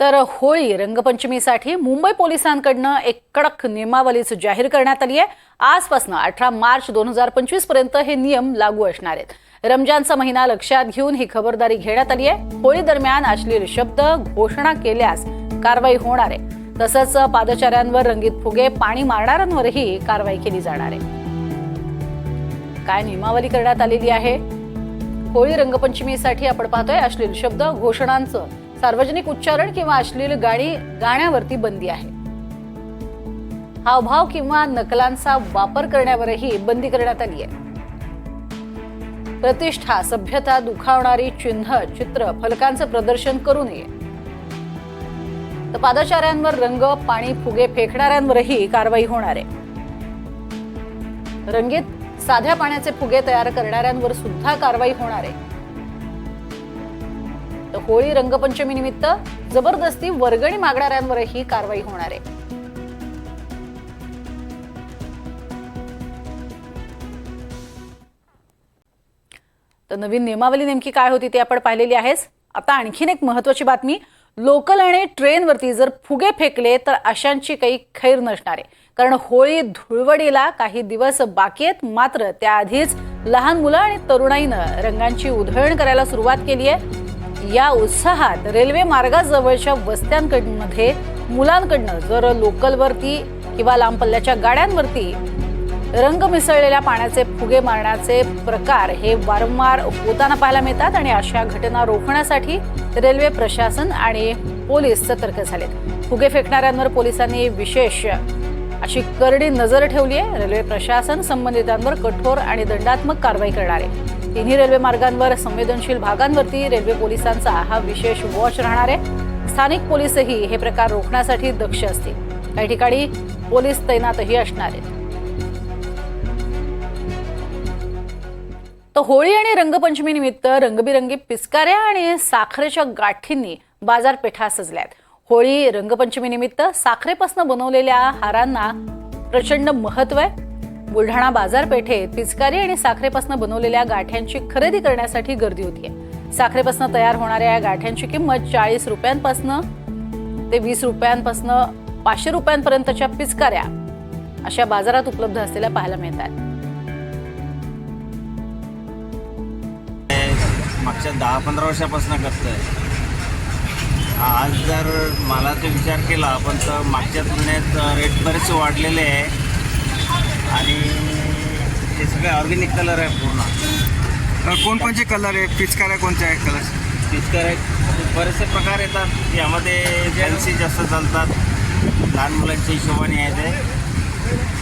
तर होळी रंगपंचमीसाठी मुंबई पोलिसांकडनं एक कडक नियमावलीच जाहीर करण्यात आली आहे. आजपासून अठरा मार्च दोन हजार पंचवीसपर्यंत हे नियम लागू असणार आहेत. रमजानचा महिना लक्षात घेऊन ही खबरदारी घेण्यात आली आहे. होळी दरम्यान अश्लील शब्द घोषणा केल्यास कारवाई होणार आहे. तसंच पादचाऱ्यांवर रंगीत फुगे पाणी मारणाऱ्यांवरही कारवाई केली जाणार आहे. काय नियमावली करण्यात आलेली आहे? होळी रंगपंचमीसाठी आपण पाहतोय अश्लील शब्द घोषणांचं. सार्वजनिक उच्चारण किंवा अश्लील गाणी गाण्यावरती बंदी आहे. हावभाव किंवा नकलांचा वापर करण्यावरही बंदी करण्यात आली आहे. प्रतिष्ठा सभ्यता दुखावणारी चिन्ह चित्र फलकांचं प्रदर्शन करू नये. तर पादचाऱ्यांवर रंग पाणी फुगे फेकणाऱ्यांवरही कारवाई होणार आहे. रंगीत साध्या पाण्याचे फुगे तयार करणाऱ्यांवर सुद्धा कारवाई होणार आहे. होळी रंगपंचमी निमित्त जबरदस्ती वर्गणी मागणाऱ्यांवरही कारवाई होणार आहे. तर नवीन नियमावली नेमकी काय होती ते आपण पाहिलेली आहेच. आता आणखीन एक महत्वाची बातमी लोकल आणि ट्रेनवरती जर फुगे फेकले तर अशांची काही खैर नसणार आहे. कारण होळी धुळवडीला काही दिवस बाकी आहेत मात्र त्याआधीच लहान मुलं आणि तरुणाईनं रंगांची उधळण करायला सुरुवात केली आहे. या उत्साहात रेल्वे मार्गाजवळच्या वस्त्यांकडमध्ये मुलांकडनं जर लोकलवरती किंवा लांब पल्ल्याच्या गाड्यांवरती रंग मिसळलेल्या पाण्याचे फुगे मारण्याचे प्रकार हे वारंवार होताना पाहायला मिळतात आणि अशा घटना रोखण्यासाठी रेल्वे प्रशासन आणि पोलीस सतर्क झालेत. फुगे फेकणाऱ्यांवर पोलिसांनी विशेष अशी करडी नजर ठेवली आहे. रेल्वे प्रशासन संबंधितांवर कठोर आणि दंडात्मक कारवाई करणार आहे. तिन्ही रेल्वे मार्गांवर संवेदनशील भागांवरती रेल्वे पोलिसांचा हा विशेष वॉच राहणार आहे. स्थानिक पोलीसही हे प्रकार रोखण्यासाठी दक्ष असतील. काही ठिकाणी पोलीस तैनातही असणार आहेत. तर होळी आणि रंगपंचमीनिमित्त रंगबिरंगी पिचकाऱ्या आणि साखरेच्या गाठींनी बाजारपेठा सजल्यात. होळी रंगपंचमीनिमित्त साखरेपासून बनवलेल्या हारांना प्रचंड महत्त्व आहे. बुलढाणा बाजारपेठेत पिचकारी आणि साखरेपासून बनवलेल्या गाठ्यांची खरेदी करण्यासाठी गर्दी होती साखरेपासून तयार होणाऱ्या या गाठ्यांची किंमत चाळीस रुपयांपासून ते वीस रुपयांपासून पाचशे रुपयांपर्यंतच्या पिचकाऱ्या अशा बाजारात उपलब्ध असलेल्या पाहायला मिळतात. मागच्या दहा पंधरा वर्षापासून करतोय. आज जर मला तो विचार केला पण तर मागच्या तुलनेत रेट बरेच वाढलेले आहे. आणि हे सगळे ऑर्गॅनिक कलर आहे पूर्ण. कोणकोणचे कलर आहेत? पिचकाऱ्या कोणत्या आहेत कलर पिचकर आहेत. बरेचसे प्रकार येतात. यामध्ये फॅन्सी जास्त चालतात. लहान मुलांच्या हिशोबाने आहे ते.